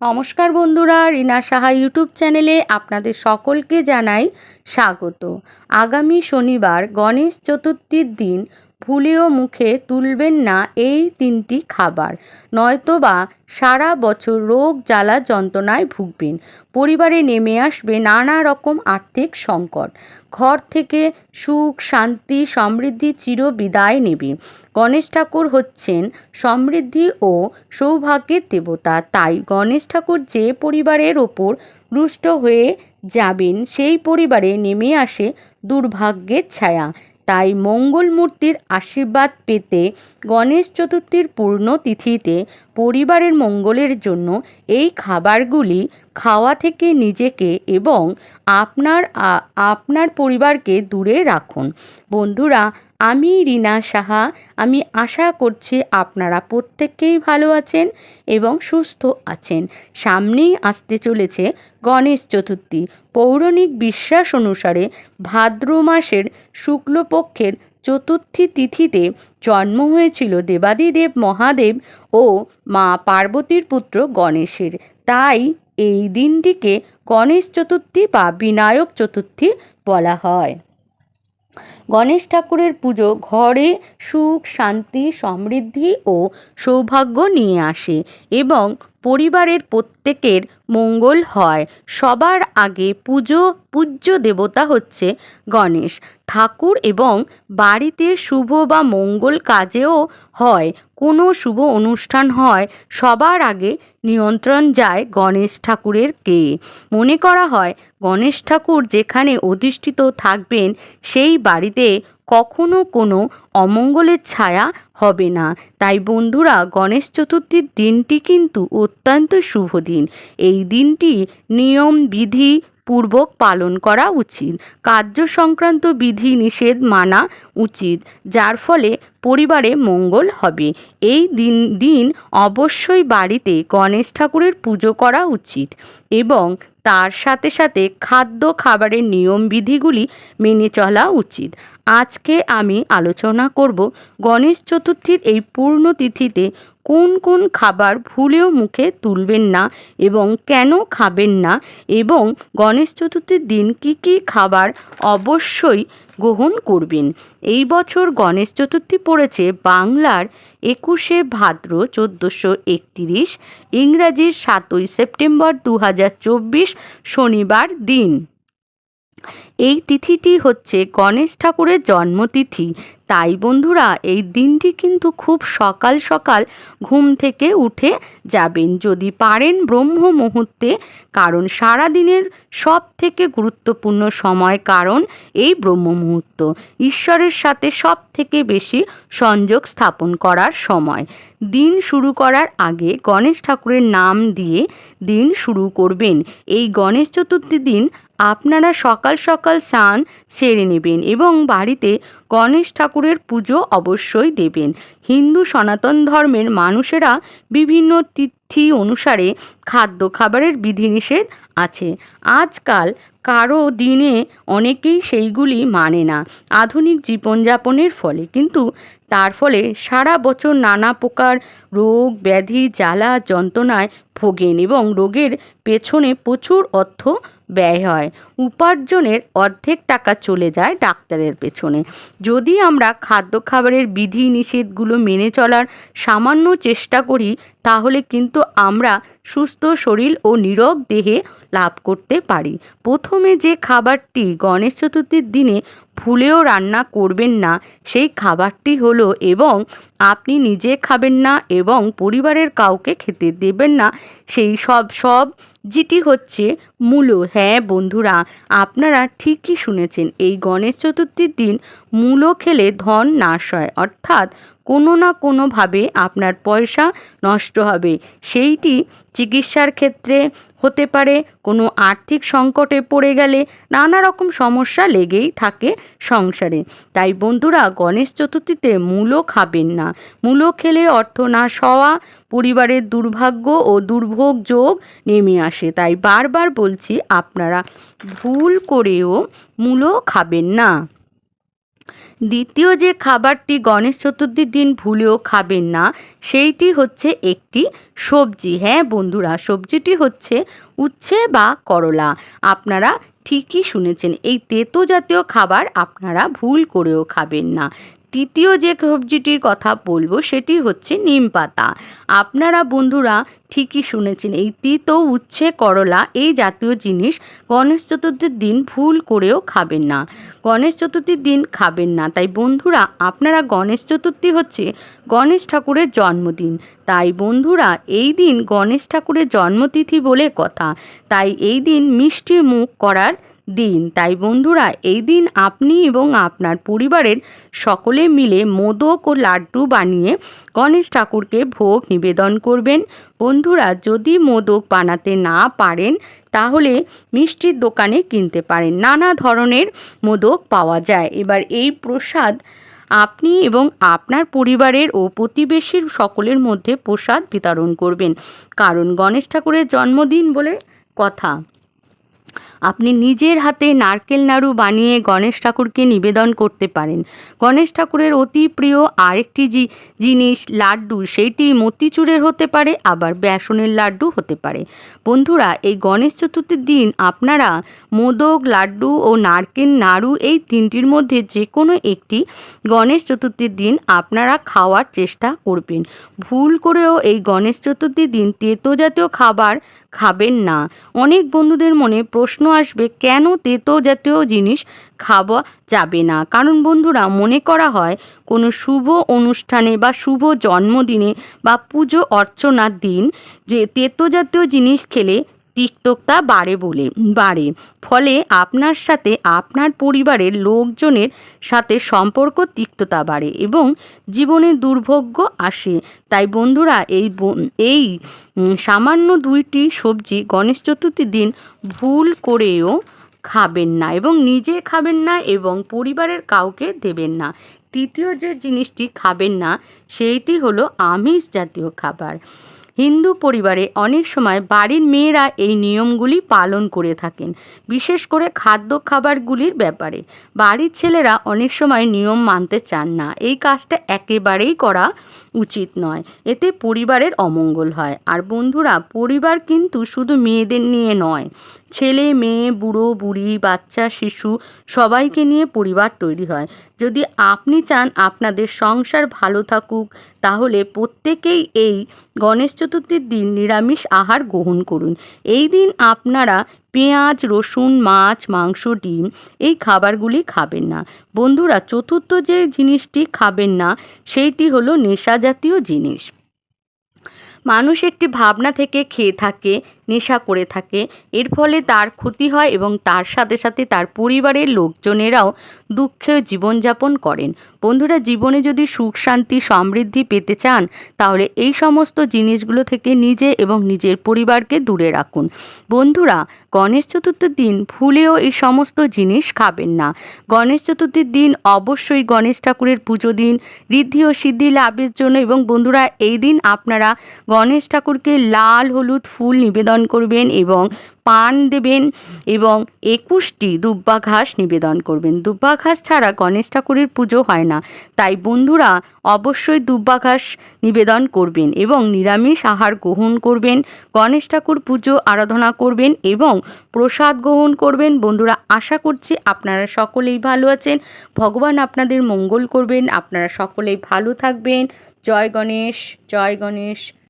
নমস্কার বন্ধুরা, রিনা সাহা ইউটিউব চ্যানেলে আপনাদের সকলকে জানাই স্বাগত। আগামী শনিবার গণেশ চতুর্থীর দিন ভুলেও মুখে তুলবেন না এই তিনটি খাবার। নয়তোবা সারা বছর রোগ জ্বালা যন্ত্রণায় ভুগবেন। পরিবারে নেমে আসবে নানা রকম আর্থিক সংকট। ঘর থেকে সুখ, শান্তি, সমৃদ্ধি চির বিদায় নেবে। গণেশ ঠাকুর হচ্ছেন সমৃদ্ধি ও সৌভাগ্যের দেবতা। তাই গণেশ ঠাকুর যে পরিবারের ওপর রুষ্ট হয়ে যাবেন, সেই পরিবারে নেমে আসে দুর্ভাগ্যের ছায়া। তাই মঙ্গল মূর্তির আশীর্বাদ পেতে গণেশ চতুর্থীর পূর্ণ তিথিতে পরিবারের মঙ্গলের জন্য এই খাবারগুলি খাওয়া থেকে নিজেকে এবং আপনার আপনার পরিবারকে দূরে রাখুন। বন্ধুরা আমি রিনা সাহা, আমি আশা করছি আপনারা প্রত্যেকেই ভালো আছেন এবং সুস্থ আছেন। সামনেই আসতে চলেছে গণেশ চতুর্থী। পৌরাণিক বিশ্বাস অনুসারে ভাদ্র মাসের শুক্লপক্ষের চতুর্থী তিথিতে জন্ম হয়েছিল দেবাদিদেব মহাদেব ও মা পার্বতীর পুত্র গণেশের। তাই এই দিনটিকে গণেশ চতুর্থী বা বিনায়ক চতুর্থী বলা হয়। গণেশ ঠাকুরের পুজো ঘরে সুখ, শান্তি, সমৃদ্ধি ও সৌভাগ্য নিয়ে আসে এবং পরিবারের প্রত্যেকের মঙ্গল হয়। সবার আগে পুজো, পূজ্য দেবতা হচ্ছে গণেশ। ঠাকুর এবং বাড়িতে শুভ বা মঙ্গল কাজেও হয়, কোনো শুভ অনুষ্ঠান হয়, সবার আগে নিয়ন্ত্রণ যায় গণেশ ঠাকুরের কে। মনে করা হয়, গণেশ ঠাকুর যেখানে অধিষ্ঠিত থাকবেন, সেই বাড়িতে কখনো কোনো অমঙ্গলের ছায়া হবে না। তাই বন্ধুরা, গণেশ চতুর্থীর দিনটি কিন্তু অত্যন্ত শুভ দিন। এই দিনটি নিয়ম, বিধি, পূর্বক পালন করা উচিত। কার্য সংক্রান্ত বিধি নিষেধ মানা উচিত, যার ফলে পরিবারে মঙ্গল হবে। এই দিন দিন অবশ্যই বাড়িতে গণেশ ঠাকুরের পুজো করা উচিত এবং তার সাথে সাথে খাদ্য খাবারের নিয়ম বিধিগুলি মেনে চলা উচিত। আজকে আমি আলোচনা করব গণেশ চতুর্থীর এই পূর্ণ তিথিতে কোন কোন খাবার ভুলেও মুখে তুলবেন না এবং কেন খাবেন না এবং গণেশ চতুর্থীর দিন কি কি খাবার অবশ্যই গ্রহণ করবেন। এই বছর গণেশ চতুর্থী পড়েছে বাংলার একুশে ভাদ্র চোদ্দোশো একতিরিশ, ইংরাজির সাতই সেপ্টেম্বর দু হাজার চব্বিশ শনিবার দিন। এই তিথিটি হচ্ছে গণেশ ঠাকুরের জন্মতিথি। তাই বন্ধুরা, এই দিনটি কিন্তু খুব সকাল সকাল ঘুম থেকে উঠে যাবেন। যদি পারেন ব্রহ্ম মুহূর্তে, কারণ সারা দিনের সব থেকে গুরুত্বপূর্ণ সময় কারণ এই ব্রহ্ম মুহূর্ত। ঈশ্বরের সাথে সব থেকে বেশি সংযোগ স্থাপন করার সময়। দিন শুরু করার আগে গণেশ ঠাকুরের নাম দিয়ে দিন শুরু করবেন। এই গণেশ চতুর্থী দিন আপনারা সকাল সকাল স্নান সেরে নেবেন এবং বাড়িতে গণেশ ঠাকুরের পুজো অবশ্যই দেবেন। হিন্দু সনাতন ধর্মের মানুষেরা বিভিন্ন তিথি অনুসারে খাদ্য খাবারের বিধিনিষেধ আছে। আজকাল কারও দিনে অনেকেই সেইগুলি মানে না, আধুনিক জীবনযাপনের ফলে। কিন্তু তার ফলে সারা বছর নানা প্রকার রোগ, ব্যাধি, জ্বালা, যন্ত্রণায় ভোগেন এবং রোগের পেছনে প্রচুর অর্থ ব্যয় হয়। উপার্জনের অর্ধেক টাকা চলে যায় ডাক্তারের পেছনে। যদি আমরা খাদ্য খাবারের বিধি নিষেধগুলো মেনে চলার সামান্য চেষ্টা করি, তাহলে কিন্তু আমরা সুস্থ শরীর ও নীরব দেহে লাভ করতে পারি। প্রথমে যে খাবারটি গণেশ চতুর্থীর দিনে ভুলেও রান্না করবেন না, সেই খাবারটি হলো এবং আপনি নিজে খাবেন না এবং পরিবারের কাউকে খেতে দেবেন না, সেই সব সব, যেটি হচ্ছে মূলো। হ্যাঁ বন্ধুরা, আপনারা ঠিকই শুনেছেন, এই গণেশ চতুর্থীর দিন মূলো খেলে ধন নাশ হয়। অর্থাৎ কোনো না কোনোভাবে আপনার পয়সা নষ্ট হবে। সেইটি চিকিৎসার ক্ষেত্রে হতে পারে, কোনো আর্থিক সংকটে পড়ে গেলে নানা রকম সমস্যা লেগেই থাকে সংসারে। তাই বন্ধুরা, গণেশ চতুর্থীতে মূলো খাবেন না। মূলো খেলে অর্থ নাশ হওয়া পরিবারের দুর্ভাগ্য ও দুর্ভোগ যোগ নেমে আসে। তাই বারবার বলছি, আপনারা ভুল করেও মূলো খাবেন না। দ্বিতীয় যে খাবারটি গণেশ চতুর্থীর দিন ভুলেও খাবেন না, সেইটি হচ্ছে একটি সবজি। হ্যাঁ বন্ধুরা, সবজিটি হচ্ছে উচ্ছে বা করলা। আপনারা ঠিকই শুনেছেন, এই তেতো জাতীয় খাবার আপনারা ভুল করেও খাবেন না। তৃতীয় যে সবজিটির কথা বলব সেটি হচ্ছে নিম পাতা। আপনারা বন্ধুরা ঠিকই শুনেছেন, এই তিতো উচ্ছে করলা, এই জাতীয় জিনিস গণেশ চতুর্থীর দিন ভুল করেও খাবেন না। গণেশ চতুর্থীর দিন খাবেন না। তাই বন্ধুরা, আপনারা গণেশ চতুর্থী হচ্ছে গণেশ ঠাকুরের জন্মদিন। তাই বন্ধুরা, এই দিন গণেশ ঠাকুরের জন্মতিথি বলে কথা। তাই এই দিন মিষ্টি মুখ করার দিন। তাই বন্ধুরা, এই দিন আপনি এবং আপনার পরিবারের সকলে মিলে মোদক ও লাড্ডু বানিয়ে গণেশ ঠাকুরকে ভোগ নিবেদন করবেন। বন্ধুরা, যদি মোদক বানাতে না পারেন, তাহলে মিষ্টির দোকানে কিনতে পারেন। নানা ধরনের মোদক পাওয়া যায়। এবার এই প্রসাদ আপনি এবং আপনার পরিবারের ও প্রতিবেশীর সকলের মধ্যে প্রসাদ বিতরণ করবেন। কারণ গণেশ ঠাকুরের জন্মদিন বলে কথা। আপনি নিজের হাতে নারকেল নাড়ু বানিয়ে গণেশ ঠাকুরকে নিবেদন করতে পারেন। গণেশ ঠাকুরের অতি প্রিয় আরেকটি জিনিস লাড্ডু, সেইটি মতিচুরের হতে পারে, আবার বেসনের লাড্ডু হতে পারে। বন্ধুরা, এই গণেশ চতুর্থীর দিন আপনারা মোদক লাড্ডু ও নারকেল নাড়ু এই তিনটির মধ্যে যে কোনো একটি গণেশ চতুর্থীর দিন আপনারা খাওয়ার চেষ্টা করবেন। ভুল করেও এই গণেশ চতুর্থীর দিন তেতো জাতীয় খাবার খাবেন না। অনেক বন্ধুদের মনে প্রশ্ন আসবে, কেন তেতো জাতীয় জিনিস খাওয়া যাবে না? কারণ বন্ধুরা, মনে করা হয়, কোনো শুভ অনুষ্ঠানে বা শুভ জন্মদিনে বা পুজো অর্চনার দিন যে তেতো জাতীয় জিনিস খেলে তিক্ততা বাড়ে বলে, বাড়ে। ফলে আপনার সাথে আপনার পরিবারের লোকজনের সাথে সম্পর্ক তিক্ততা বাড়ে এবং জীবনে দুর্ভোগ্য আসে। তাই বন্ধুরা, এই এই সামান্য দুইটি সবজি গণেশ চতুর্থীর দিন ভুল করেও খাবেন না এবং নিজে খাবেন না এবং পরিবারের কাউকে দেবেন না। তৃতীয় যে জিনিসটি খাবেন না, সেইটি হলো আমিষ জাতীয় খাবার। হিন্দু পরিবারে অনেক সময় বাড়ির মেয়েরা এই নিয়মগুলি পালন করে থাকেন, বিশেষ করে খাদ্য খাবারগুলির ব্যাপারে। বাড়ির ছেলেরা অনেক সময় নিয়ম মানতে চান না। এই কাজটা একেবারেই করা উচিত নয়। এতে পরিবারের অমঙ্গল হয়। আর বন্ধুরা, পরিবার কিন্তু শুধু মেয়েদের নিয়ে নয়। ছেলে, মেয়ে, বুড়ো, বুড়ি, বাচ্চা, শিশু সবাইকে নিয়ে পরিবার তৈরি হয়। যদি আপনি চান আপনাদের সংসার ভালো থাকুক, তাহলে প্রত্যেকেই এই গণেশ চতুর্থীর দিন নিরামিষ আহার গ্রহণ করুন। এই দিন আপনারা পেঁয়াজ, রসুন, মাছ, মাংস, ডিম, এই খাবারগুলি খাবেন না। বন্ধুরা, চতুর্থ যে জিনিসটি খাবেন না, সেইটি হলো নেশা জাতীয় জিনিস। মানুষ একটি ভাবনা থেকে খেয়ে থাকে নেশা করে থাকে। এর ফলে তার ক্ষতি হয় এবং তার সাথে সাথে তার পরিবারের লোকজনেরাও দুঃখে জীবনযাপন করেন। বন্ধুরা, জীবনে যদি সুখ, শান্তি, সমৃদ্ধি পেতে চান, তাহলে এই সমস্ত জিনিসগুলো থেকে নিজে এবং নিজের পরিবারকে দূরে রাখুন। বন্ধুরা, গণেশ চতুর্থীর দিন ভুলেও এই সমস্ত জিনিস খাবেন না। গণেশ চতুর্থীর দিন অবশ্যই গণেশ ঠাকুরের পুজো দিন, ঋদ্ধি ও সিদ্ধি লাভের জন্য এবং বন্ধুরা, এই দিন আপনারা গণেশ ঠাকুরকে লাল, হলুদ ফুল নিবেদন করবেন এবং পান দেবেন এবং একুশটি দুব্বা ঘাস নিবেদন করবেন। দুব্বা ঘাস ছাড়া গণেশ ঠাকুরের পুজো হয় না। তাই বন্ধুরা অবশ্যই দুব্বা ঘাস নিবেদন করবেন এবং নিরামিষ আহার গ্রহণ করবেন, গণেশ ঠাকুর পুজো আরাধনা করবেন এবং প্রসাদ গ্রহণ করবেন। বন্ধুরা, আশা করছি আপনারা সকলেই ভালো আছেন। ভগবান আপনাদের মঙ্গল করবেন। আপনারা সকলেই ভালো থাকবেন। জয় গণেশ জয় গণেশ।